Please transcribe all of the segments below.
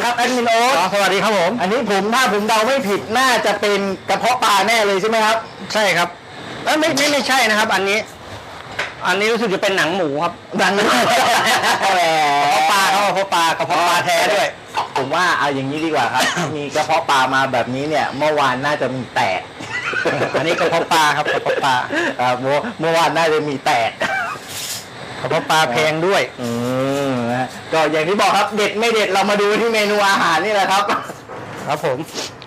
แอดมินโอ๊ตอ๋อสวัสดีครับผม อันนี้ผมถ้าผมเดาไม่ผิดน่าจะเป็นกระเพาะปลาแน่เลยใช่ไหมครับ ใช่ครับเอ้ยไม่ไม่ไม่ใช่นะครับ อันนี้ อันนี้รู้สึกจะเป็นหนังหมูครับดังกระเพาะปลาเขากระเพาะปลากระเพาะปลาแท้ด้วย ผมว่าเอาอย่างนี้ดีกว่าครับ มีกระเพาะปลามาแบบนี้เนี่ย เมื่อวานน่าจะมีแตก อันนี้กระเพาะปลาครับกระเพาะปลาครับเมื่อเมื่อวานน่าจะมีแตกกระเพาะปลาแพงด้วย อืมนะ ฮะก็อย่างที่บอกครับเด็ดไม่เด็ดเรามาดูที่เมนูอาหารนี่แหละครับ ครับผม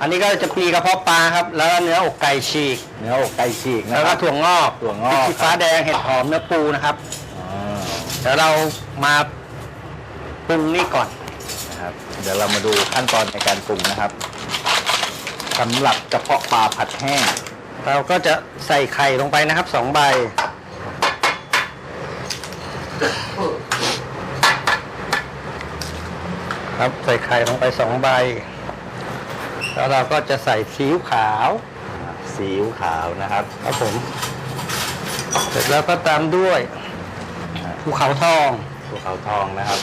อันนี้ก็จะปีกระเพาะปลาครับ แล้วก็เนื้ออกไก่ฉีก เนื้ออกไก่ฉีกนะแล้วคก็รับ ถั่วงอกถั่วงอกพริกชี้ฟ้าแดงเห็ดหอมเนื้อปูนะครับอ่าเดี๋ยวเรามาปรุงนี่ก่อน นะครับ เดี๋ยวเรามาดูขั้นตอนในการปรุงนะครับสำหรับกระเพาะปลาผัดแห้งเราก็จะใส่ไข่ลงไปนะครับสองใบ ครับใส่ไข่ลงไปสองใบ แล้วเราก็จะใส่ซีอิ๊วขาวซีอิ๊วขาวนะครับครับผมเสร็จแล้วก็ตามด้วยภูเขาทองภูเขาทองนะครับ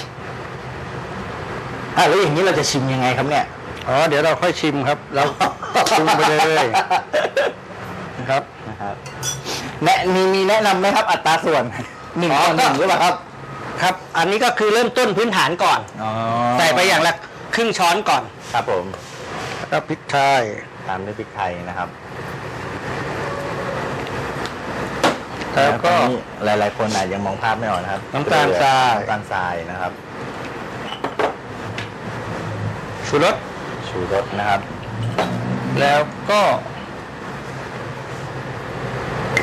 อะแล้วอย่างนี้เราจะชิมยังไงครับเนี่ยอ๋อเดี๋ยวเราค่อยชิมครับเราปรุงไปเลยนะครับนะครับแนะมีมีแนะนำไหมครับอัตราส่วนหนึ่งอ๋อต่อหนึ่งหรือเปล่าครับ ครับ อันนี้ก็คือเริ่มต้นพื้นฐานก่อน อ๋อใส่ไปอย่างละครึ่งช้อนก่อน ครับผมแล้วพริกไทยตามด้วยพริกไทยนะครับแล้วก็ตอนนี้หลาย ๆ คนอาจยังมองภาพไม่ออกนะครับน้ำตาลทราย น้ำตาลทรายนะครับ ชูรสชูรสนะครับ แล้วก็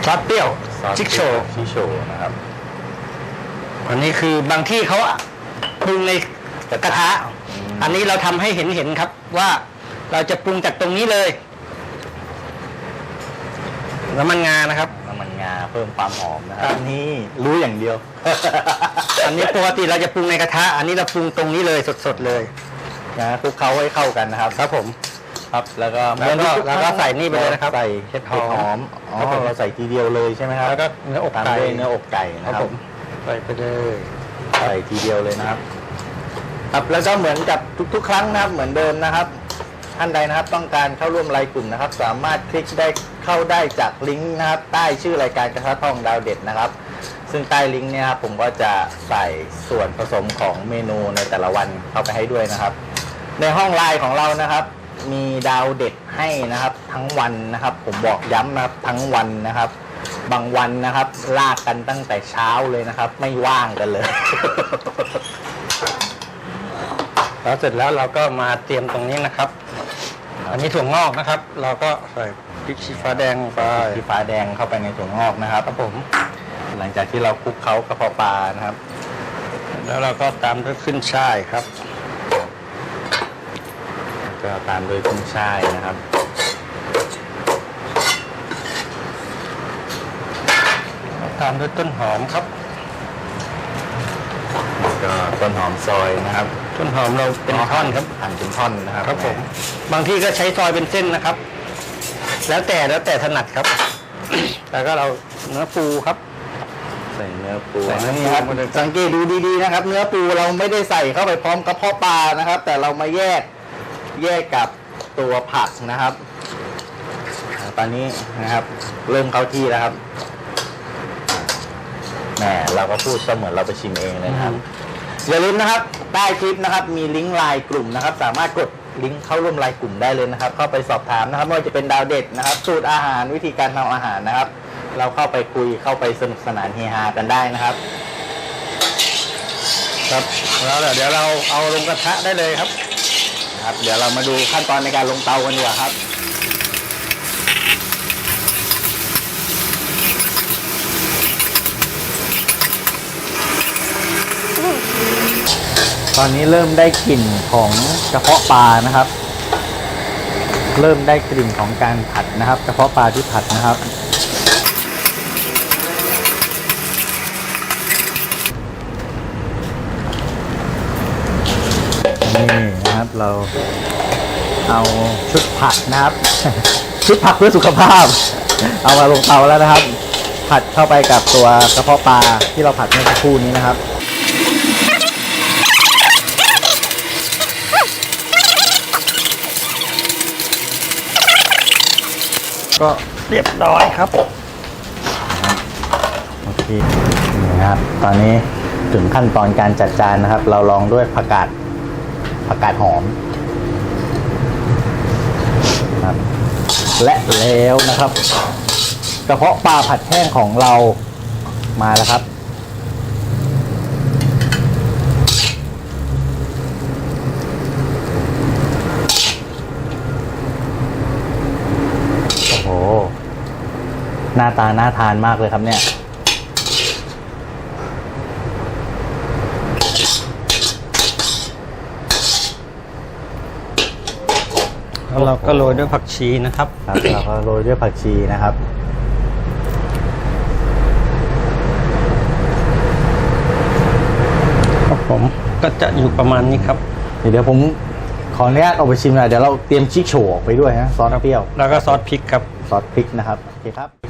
ซอสเปรี้ยวซอสชิกโชว์ ชิกโชว์นะครับ อันนี้คือบางที่เขาปรุงในกระทะอืมอันนี้เราทำให้เห็นเห็นครับว่าเราจะปรุงจากตรงนี้เลยน้ำมันงานะครับน้ำมันงาเพิ่มความหอมนะคครัรับบนี่รู้อย่างเดียว อันนี้ปกติเราจะปรุงในกระทะ อันนี้เราปรุงตรงนี้เลยสดๆเลยนะคลุกเคล้าให้เข้ากันนะครับครับผมครับแล้วก็แล้วก็แล้วก็ใส่นี่ไปเลยนะครับใส่เห็เห็ดดหหออมมอ๋อครับผมเราใส่ทีเดียวเลยใช่ไหมครับแล้วก็เนื้ออกตามไก่ด้วยเนื้ออกไก่ครันะบครับผม ใส่ไปเลยใส่ทีเดียวเลยนะครับ ครับแล้วก็เหมือนกับทุกๆ ครั้งนะครับเหมือนเดิมนะครับท่านใดนะครับต้องการเข้าร่วมรายกลุ่มนะครับ สามารถคลิกได้เข้าได้จากลิงก์นะครับ ใต้ชื่อรายการกระทะทองดาวเด็ดนะครับ ซึ่งใต้ลิงก์เนี่ยครับผมก็จะใส่ส่วนผสมของเมนูในแต่ละวันเข้าไปให้ด้วยนะครับ ในห้องไลน์ของเรานะครับ มีดาวเด็ดให้นะครับ ทั้งวันนะครับ ผมบอกย้ำนะครับทั้งวันนะครับ บางวันนะครับ ลากกันตั้งแต่เช้าเลยนะครับ ไม่ว่างกันเลย แล้วเสร็จแล้วเราก็มาเตรียมตรงนี้นะครับ อันนี้ถั่วงอกนะครับ เราก็ใส่พริกชี้ฟ้าแดงลงไปที่ฟ้าแดงเข้าไปในถั่วงอกนะครับ ครับผม หลังจากที่เราคลุกเคล้ากระเพาะปลานะครับ แล้วเราก็ตามด้วยขึ้นช่ายครับ ก็ตามด้วยกุ้งช่ายนะครับ ตามด้วยต้นหอมครับ ก็ต้นหอมซอยนะครับ ต้นหอมเราเป็นท่อนครับหั่นเป็นท่อนนะครับครับผมบางที่ก็ใช้ซอยเป็นเส้นนะครับ แล้วแต่แล้วแต่ถนัดครับ แล้วก็เราเนื้อปูครับใส่เนื้อปูใส่เนื้อปูนี่ครับมาเลยสังเกตดูดีๆนะครับ เนื้อปูเราไม่ได้ใส่เข้าไปพร้อมกระเพาะปลานะครับ แต่เรามาแยกแยกกับตัวผักนะครับอ่าตอนนี้นะครับ เริ่มเข้าที่แล้วครับ แหมเราก็พูดเสมือนเราไปชิมเองเลยนะครับ อย่าลืมนะครับ ใต้คลิปนะครับ มีลิงก์ไลน์กลุ่มนะครับ สามารถกดลิงก์เข้าร่วมไลน์กลุ่มได้เลยนะครับ เข้าไปสอบถามนะครับไม่ว่าจะเป็นดาวเด็ดนะครับ สูตรอาหารวิธีการทำอาหารนะครับ เราเข้าไปคุยเข้าไปสนุกสนานเฮฮากันได้นะครับ ครับแล้วเดี๋ยวเราเอาลงกระทะได้เลยครับ ครับ เดี๋ยวเรามาดูขั้นตอนในการลงเตากันดีกว่าครับ ตอนนี้เริ่มได้กลิ่นของกระเพาะปลานะครับ เริ่มได้กลิ่นของการผัดนะครับกระเพาะปลาที่ผัดนะครับนี่นะครับเราเอาชุดผักนะครับ ชุดผักเพื่อสุขภาพ เอามาลงเตาแล้วนะครับ ผัดเข้าไปกับตัวกระเพาะปลาที่เราผัดเมื่อสักครู่นี้นะครับ ก็เรียบร้อยครับ โอเคนี่นะครับตอนนี้ถึงขั้นตอนการจัดจานนะครับ เราลองด้วยผักกาดผักกาดหอมครับและแล้วนะครับกระเพาะปลาผัดแห้งของเรามาแล้วครับ โอ้โห หน้าตาน่าทานมากเลยครับเนี่ย แล้วเราก็โรยด้วยผักชีนะครับ ครับเราก็โรยด้วยผักชีนะครับ ครับผมก็จะอยู่ประมาณนี้ครับ เดี๋ยวผมขออนุญาตเอาไปชิมหน่อยเดี๋ยวเราเตรียมชิคโฉออกไปด้วยนะซอสเปรี้ยว แล้วก็ซอสพริกครับ ซอสพริกนะครับ โอเคครับ